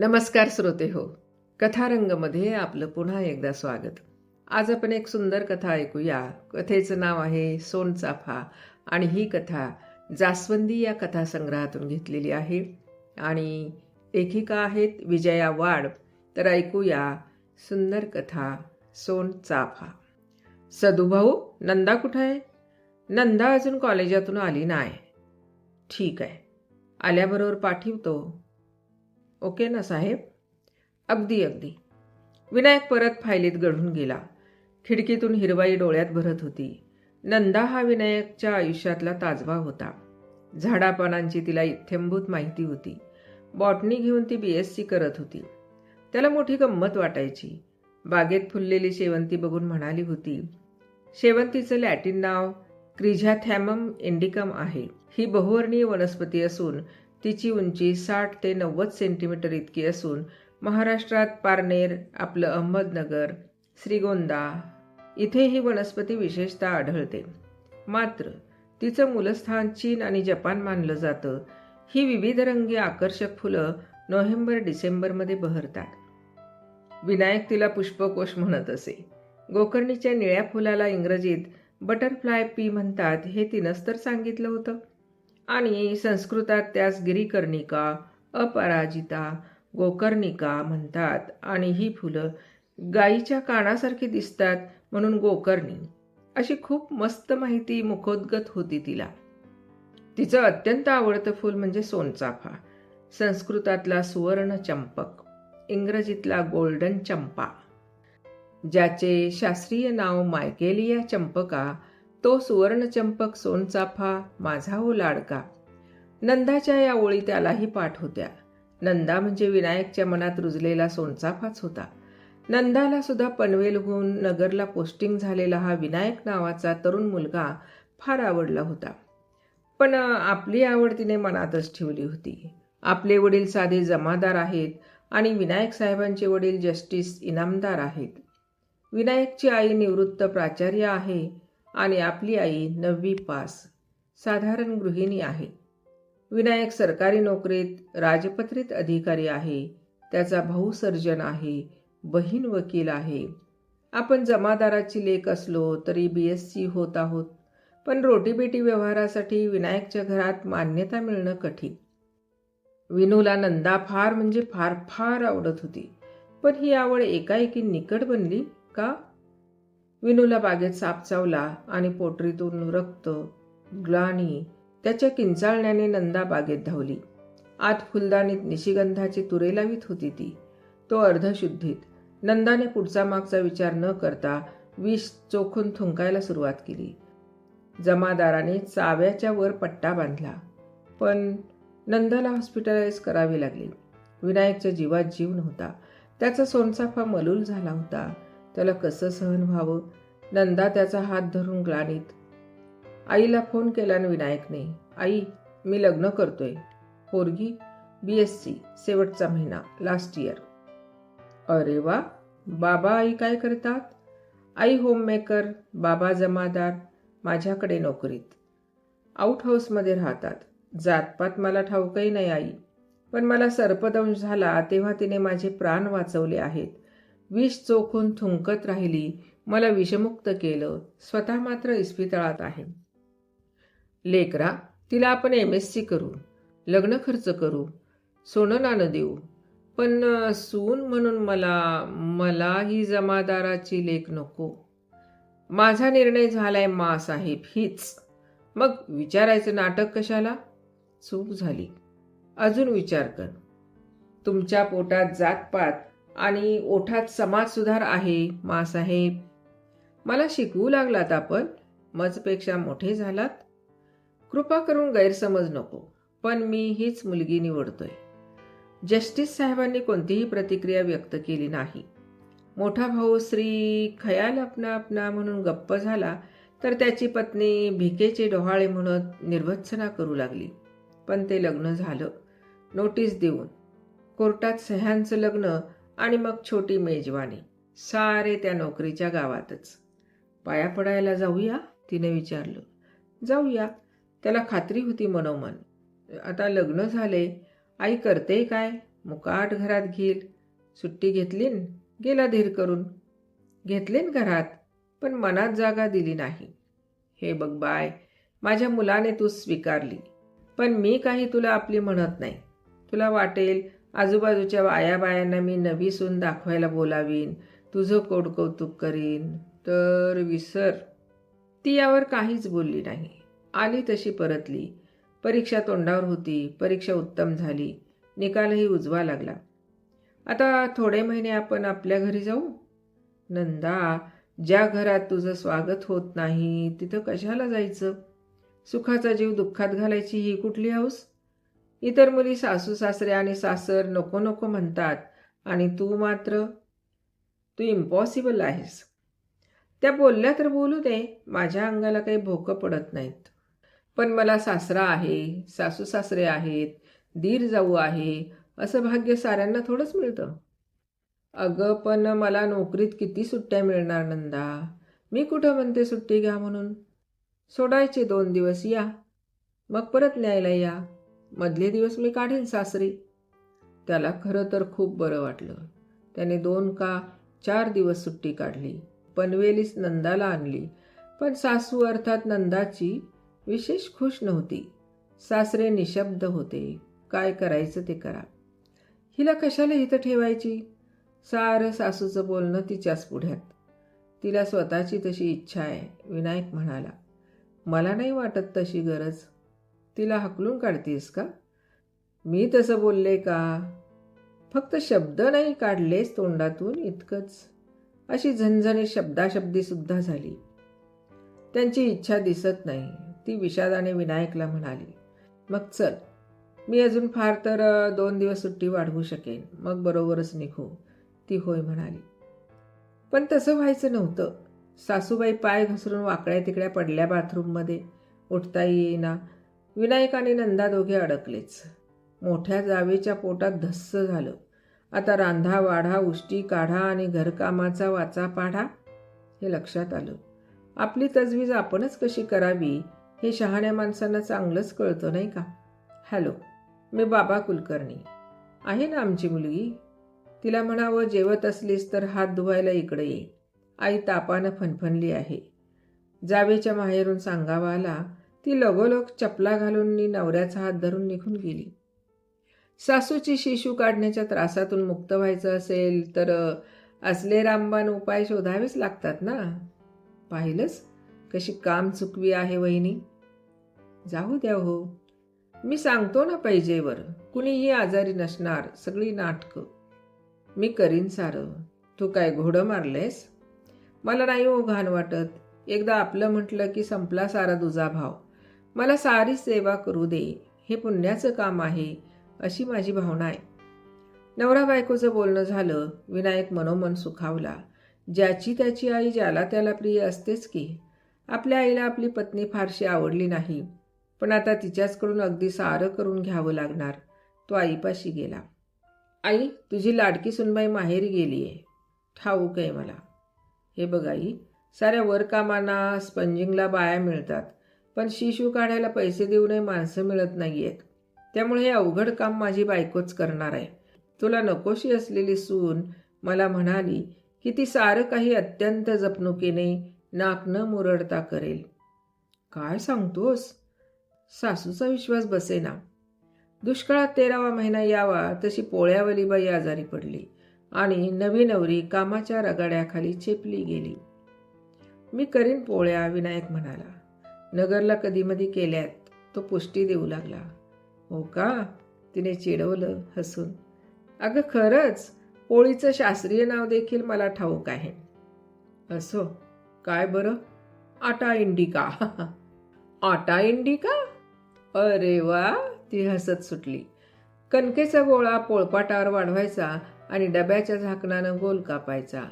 नमस्कार श्रोते हो. कथारंगमध्ये आपलं पुन्हा एकदा स्वागत. आज आपण एक सुंदर कथा ऐकूया. कथेचं नाव आहे सोनचाफा आणि ही कथा जास्वंदी या कथासंग्रहातून घेतलेली आहे. आणि लेखिका आहेत विजया वाड. तर ऐकूया सुंदर कथा सोनचाफा सदुभाऊ नंदा कुठं आहे? नंदा अजून कॉलेजातून आली नाही. ठीक आहे. आल्याबरोबर पाठवतो. ओके ना साहेब? अगदी अगदी. विनायक परत फायलीत गढून गेला. खिडकीतून हिरवाई डोळ्यात भरत होती. नंदा हा विनायकच्या आयुष्यातला ताजवा होता. झाडापानांची तिला इथ्यंभूत माहिती होती. बॉटनी घेऊन ती बी एस सी करत होती. त्याला मोठी गंमत वाटायची. बागेत फुललेली शेवंती बघून म्हणाली होती शेवंतीचं लॅटिन नाव क्रिझॅथॅमम इंडिकम आहे. ही बहुवर्णीय वनस्पती असून तिची उंची साठ ते नव्वद सेंटीमीटर इतकी असून महाराष्ट्रात पारनेर आपलं अहमदनगर श्रीगोंदा इथे ही वनस्पती विशेषतः आढळते. मात्र तिचं मूलस्थान चीन आणि जपान मानलं जातं. ही विविध रंगी आकर्षक फुलं नोव्हेंबर डिसेंबरमध्ये बहरतात. विनायक तिला पुष्पकोश म्हणत असे. गोकर्णीच्या निळ्या फुलाला इंग्रजीत बटरफ्लाय पी म्हणतात हे तिनंच तर सांगितलं होतं. आणि संस्कृतात त्यास गिरीकर्णिका अपराजिता गोकर्णिका म्हणतात. आणि ही फुलं गायीच्या कानासारखी दिसतात म्हणून गोकर्णी अशी खूप मस्त माहिती मुखोद्गत होती तिला. तिचं अत्यंत आवडतं फूल म्हणजे सोनचाफा संस्कृतातला सुवर्ण चंपक इंग्रजीतला गोल्डन चंपा ज्याचे शास्त्रीय नाव मायकेलिया चंपका तो सुवर्णचंपक सोनचाफा माझा हो लाडका. नंदाच्या या ओळी त्यालाही पाठ होत्या. नंदा म्हणजे विनायकच्या मनात रुजलेला सोनचाफाच होता. नंदाला सुद्धा पनवेलहून नगरला पोस्टिंग झालेला हा विनायक नावाचा तरुण मुलगा फार आवडला होता. पण आपली आवड तिने मनातच ठेवली होती. आपले वडील साधे जमादार आहेत आणि विनायक साहेबांचे वडील जस्टिस इनामदार आहेत. विनायकची आई निवृत्त प्राचार्य आहे. आणि आपली आई नववी पास. साधारण गृहिणी आहे. विनायक सरकारी नोकरीत राजपत्रित अधिकारी आहे. त्याचा भाऊ सर्जन आहे. बहीण वकील आहे. आपण जमादाराची लेख असलो तरी बी एस सी होत आहोत. पण रोटीबेटी व्यवहारासाठी विनायकच्या घरात मान्यता मिळणं कठीण. विनूला नंदा फार म्हणजे फार फार आवडत होती. पण ही आवड एकाएकी निकट बनली का? विनूला बागेत साप चावला आणि पोटरीतून रक्त ग्लाणी त्याच्या किंचाळण्याने नंदा बागेत धावली. आत फुलदाणीत निशिगंधाची तुरे लावीत होती ती. तो अर्धशुद्धीत नंदाने पुढचा मागचा विचार न करता विष चोखून थुंकायला सुरुवात केली. जमादाराने चाव्याच्या वर पट्टा बांधला. पण नंदाला हॉस्पिटलाइज करावे लागले. विनायकच्या जीवात जीव नव्हता. त्याचा सोनसाफा मलूल झाला होता. त्याला कसं सहन व्हावं? नंदा त्याचा हात धरून ग्लानीत. आईला फोन केला विनायकने. आई मी लग्न करतोय. पोरगी बी एस सी शेवटचा महिना लास्ट इयर अरे वा! बाबा आई काय करतात? आई होममेकर बाबा जमादार माझ्याकडे नोकरीत. आउट हाऊसमध्ये राहतात. जातपात मला ठाऊकही नाही आई. पण मला सर्पदंश झाला तेव्हा तिने माझे प्राण वाचवले आहेत. विष चोखून थुंकत राहिली. मला विषमुक्त केलं. स्वतः मात्र इस्पितळात आहे. लेकरा तिला आपण एम एस सी करू. लग्न खर्च करू. सोनं नाणं देऊ. पण सून म्हणून मला मला ही जमादाराची लेख नको. माझा निर्णय झालाय मा साहेब हीच. मग विचारायचं नाटक कशाला? चूक झाली. अजून विचार कर. तुमच्या पोटात जातपात आणि ओठात समाज सुधार आहे मासाहेब. मला शिकवू लागलात आपण. मजपेक्षा मोठे झालात. कृपा करून गैरसमज नको पण मी हीच मुलगी निवडतोय. जस्टिस साहेबांनी कोणतीही प्रतिक्रिया व्यक्त केली नाही. मोठा भाऊ श्री खयाल अपना अपना म्हणून गप्प झाला तर त्याची पत्नी भिकेचे डोहाळे म्हणत निर्भत्सना करू लागली. पण ते लग्न झालं. नोटीस देऊन. कोर्टात सह्यांचं लग्न आणि मग छोटी मेजवानी सारे त्या नोकरीच्या गावातच. पाया पडायला जाऊया तिने विचारलं. जाऊया त्याला खात्री होती मनोमन. आता लग्न झाले आई करते काय? मुकाट घरात घेईल. सुट्टी घेतलीन? गेला धीर करून. घेतलीन घरात पण मनात जागा दिली नाही. हे बघ बाय माझ्या मुलाने तू स्वीकारली. पण मी काही तुला आपली म्हणत नाही. तुला वाटेल आजूबाजूच्या बाया बायांना मी नवी सून दाखवायला बोलावीन. तुझं कोड कौतुक करीन. तर विसर. ती यावर काहीच बोलली नाही. आली तशी परतली. परीक्षा तोंडावर होती. परीक्षा उत्तम झाली. निकालही उजवा लागला. आता थोडे महिने आपण आपल्या घरी जाऊ? नंदा ज्या घरात तुझं स्वागत होत नाही तिथं कशाला जायचं? सुखाचा जीव दुःखात घालायची ही कुठली हौस? इतर मुली सासू सासरे आणि सासर नको नको म्हणतात आणि तू मात्र तू इम्पॉसिबल आहेस. त्या बोलल्या तर बोलू दे माझ्या अंगाला काही भोकं पडत नाहीत. पण मला सासरा आहे सासू सासरे आहेत दीर जाऊ आहे असं भाग्य साऱ्यांना थोडंच मिळतं. अगं पण मला नोकरीत किती सुट्ट्या मिळणार नंदा? मी कुठं म्हणते सुट्टी घ्या म्हणून? सोडायचे दोन दिवस या. मग परत न्यायला या. मधले दिवस मी काढेन सासरी. त्याला खरं तर खूप बरं वाटलं. त्याने दोन का चार दिवस सुट्टी काढली. पनवेलीस नंदाला आणली. पण सासू अर्थात नंदाची विशेष खुश नव्हती. सासरे निशब्द होते. काय करायचं ते करा. हिला कशाला इथं ठेवायची? सारं सासूचं बोलणं तिच्याच पुढ्यात. तिला स्वतःची तशी इच्छा आहे विनायक म्हणाला. मला नाही वाटत तशी गरज. तिला हकलून काढतीस का? मी तसं बोलले का? फक्त शब्द नाही काढलेच तोंडातून इतकंच. अशी झणझणी शब्दाशब्दीसुद्धा झाली. त्यांची इच्छा दिसत नाही. ती विषादाने विनायकला म्हणाली मग चल. मी अजून फार तर दोन दिवस सुट्टी वाढवू शकेन. मग बरोबरच निघू. ती होय म्हणाली. पण तसं व्हायचं नव्हतं. सासूबाई पाय घसरून वाकड्या तिकड्या पडल्या बाथरूममध्ये. उठता येईना. विनायक आणि नंदा दोघे अडकलेच. मोठ्या जावेच्या पोटात धस्स झालं. आता रांधा वाढा उष्टी काढा आणि घरकामाचा वाचा पाढा हे लक्षात आलं. आपली तजवीज आपणच कशी करावी हे शहाण्या माणसांना चांगलंच कळतं नाही का? हॅलो मी बाबा कुलकर्णी. आहे ना आमची मुलगी? तिला म्हणावं जेवत असलीस तर हात धुवायला इकडे ये. आई तापानं फनफनली आहे. जावेच्या माहेरून सांगावा आला ती लगोलग चपला घालून मी नवऱ्याचा हात धरून निघून गेली. सासूची शिशू काढण्याच्या त्रासातून मुक्त व्हायचं असेल तर असले रामबाण उपाय शोधावेच लागतात ना? पाहिलंच कशी काम चुकवी आहे वहिनी? जाऊ द्या हो. मी सांगतो ना पैजेवर कुणीही आजारी नसणार सगळी नाटकं. मी करीन सारं. तू काय घोडं मारलेस? मला नाही हो घाण वाटत. एकदा आपलं म्हटलं की संपला सारा तुझा भाव मला सारी सेवा करू दे. हे पुण्याचं काम आहे अशी माझी भावना आहे. नवरा बायकोचं बोलणं झालं विनायक मनोमन सुखावला. ज्याची त्याची आई ज्याला त्याला प्रिय असतेच की. आपल्या आईला आपली पत्नी फारशी आवडली नाही. पण आता तिच्याचकडून अगदी सारं करून घ्यावं लागणार तो आईपाशी गेला. आई तुझी लाडकी सुनबाई माहेरी गेली आहे ठाऊक आहे मला. हे बघ आई साऱ्या वरकामांना स्पंजिंगला बाया मिळतात. पण शिशू काढायला पैसे देऊनही माणसं मिळत नाही आहेत त्यामुळे हे अवघड काम माझी बायकोच करणार आहे. तुला नकोशी असलेली सून मला म्हणाली की ती सारं काही अत्यंत जपणुकीने नाक न मुरडता करेल. काय सांगतोस? सासूचा विश्वास बसेना. दुष्काळात तेरावा महिना यावा तशी पोळ्यावली बाई आजारी पडली आणि नवी नवरी कामाच्या रगाड्याखाली चेपली गेली. मी करीन पोळ्या विनायक म्हणाला. नगरला कधीमधी केल्यात तो पुष्टी देऊ लागला. हो का? तिने चिडवलं हसून. अगं खरंच पोळीचं शास्त्रीय नाव देखील मला ठाऊक आहे. असो? काय बरं? आटा इंडिका. आटा इंडिका? अरे वा! ती हसत सुटली. कणकेचा गोळा पोळपाटावर वाढवायचा आणि डब्याच्या झाकणानं गोल कापायचा.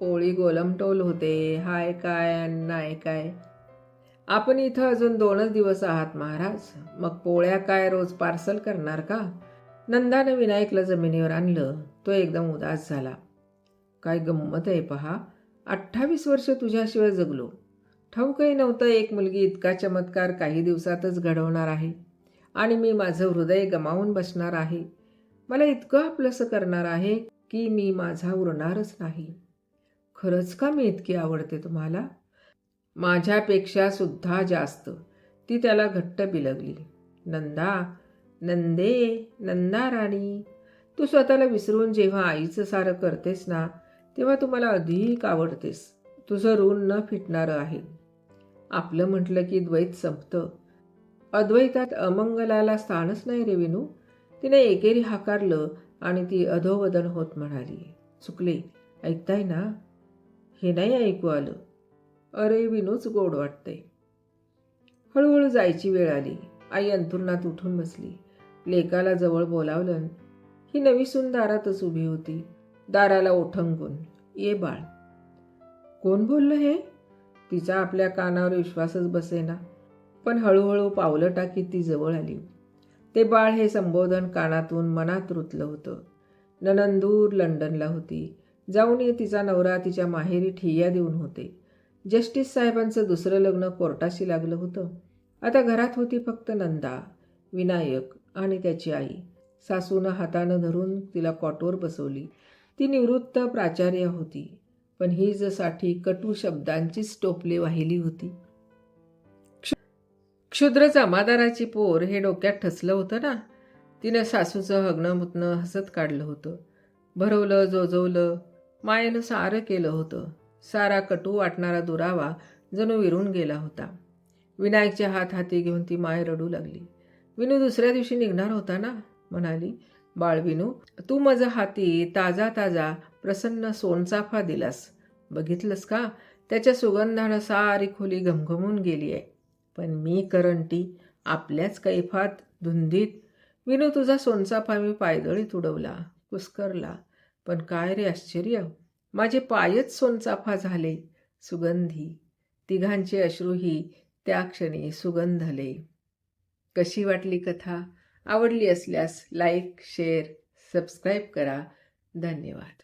पोळी गोलमटोल होते. हाय काय आणि नाय काय? आपण इथं अजून दोनच दिवस आहात महाराज. मग पोळ्या काय रोज पार्सल करणार का? नंदानं विनायकला जमिनीवर आणलं तो एकदम उदास झाला. काय गंमत आहे पहा. अठ्ठावीस वर्ष तुझ्याशिवाय जगलो. ठाऊकही नव्हतं एक मुलगी इतका चमत्कार काही दिवसातच घडवणार आहे. आणि मी माझं हृदय गमावून बसणार आहे. मला इतकं आपलंसं करणार आहे की मी माझा उरणारच नाही. खरंच का मी इतकी आवडते तुम्हाला? माझ्यापेक्षा सुद्धा जास्त. ती त्याला घट्ट बिलगली. नंदा नंदे नंदा राणी तू स्वतःला विसरून जेव्हा आईचं सारं करतेस ना तेव्हा तू मला अधिक आवडतेस. तुझं ऋण न फिटणारं आहे. आपलं म्हटलं की द्वैत संपतं. अद्वैतात अमंगलाला स्थानच नाही रे विनू. तिने एकेरी हाकारलं आणि ती अधोवदन होत म्हणाली चुकले. ऐकताय ना? हे नाही ऐकू आलं. अरे विनूच गोड वाटते हळूहळू जायची वेळ आली. आई अंथरुणात उठून बसली. लेकाला जवळ बोलावलं. ही नवी सून दारातच उभी होती. दाराला ओठंगून ये बाळ. कोण बोललं हे? तिचा आपल्या कानावर विश्वासच बसेना. पण हळूहळू पावलं टाकीत ती जवळ आली. ते बाळ हे संबोधन कानातून मनात रुतलं होतं. ननंदूर लंडनला होती. जाऊन ये तिचा नवरा तिच्या माहेरी ठिय्या देऊन होते. जस्टिस साहेबांचं दुसरं लग्न कोर्टाशी लागलं होतं. आता घरात होती फक्त नंदा विनायक आणि त्याची आई. सासूनं हातानं धरून तिला कॉटवर बसवली. ती निवृत्त प्राचार्य होती पण ही जसाठी कटू शब्दांचीच टोपले वाहिली होती. क्षुद्र जमादाराची पोर हे डोक्यात ठसलं होतं ना? तिनं सासूचं हगणं मुतणं हसत काढलं होतं. भरवलं जोजवलं मायेनं सारं केलं होतं. सारा कटू वाटणारा दुरावा जणू विरून गेला होता. विनायकचे हात हाती घेऊन ती माय रडू लागली. विनू दुसऱ्या दिवशी निघणार होता ना? म्हणाली. बाळ विनू तू माझा हाती ताजा ताजा प्रसन्न सोनचाफा दिलास. बघितलंस का? त्याच्या सुगंधानं सारी खोली घमघमून गेली आहे. पण मी करंटी आपल्याच कैफात धुंदीत. विनू तुझा सोनचाफा मी पायदळीत उडवला कुस्करला. पण काय रे आश्चर्य? माझे पायच सोनचाफा झाले. सुगंधी. तिघांचे अश्रूही त्या क्षणी सुगंधले. कशी वाटली कथा? आवडली असल्यास लाईक शेअर सबस्क्राईब करा. धन्यवाद.